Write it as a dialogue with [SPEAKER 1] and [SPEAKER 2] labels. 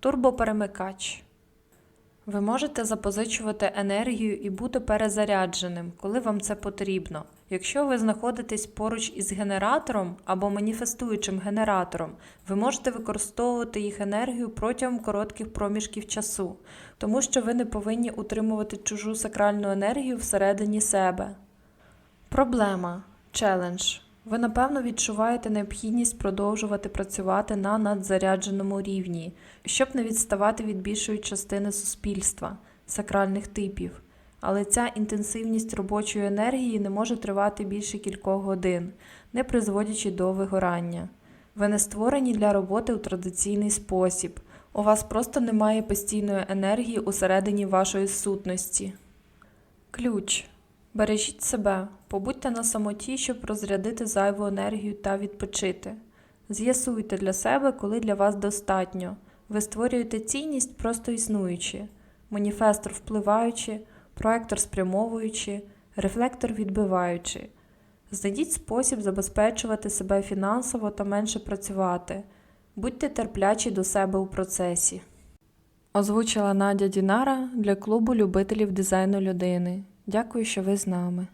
[SPEAKER 1] Турбоперемикач. Ви можете запозичувати енергію і бути перезарядженим, коли вам це потрібно. Якщо ви знаходитесь поруч із генератором або маніфестуючим генератором, ви можете використовувати їх енергію протягом коротких проміжків часу, тому що ви не повинні утримувати чужу сакральну енергію всередині себе. Проблема челендж. Ви напевно відчуваєте необхідність продовжувати працювати на надзарядженому рівні, щоб не відставати від більшої частини суспільства, сакральних типів. Але ця інтенсивність робочої енергії не може тривати більше кількох годин, не призводячи до вигорання. Ви не створені для роботи у традиційний спосіб. У вас просто немає постійної енергії усередині вашої сутності. Ключ. Бережіть себе, побудьте на самоті, щоб розрядити зайву енергію та відпочити. З'ясуйте для себе, коли для вас достатньо. Ви створюєте цінність просто існуючи, маніфестор впливаючи, проектор спрямовуючи, рефлектор відбиваючи. Знайдіть спосіб забезпечувати себе фінансово та менше працювати. Будьте терплячі до себе у процесі. Озвучила Надя Дінара для клубу любителів дизайну людини. Дякую, що ви з нами.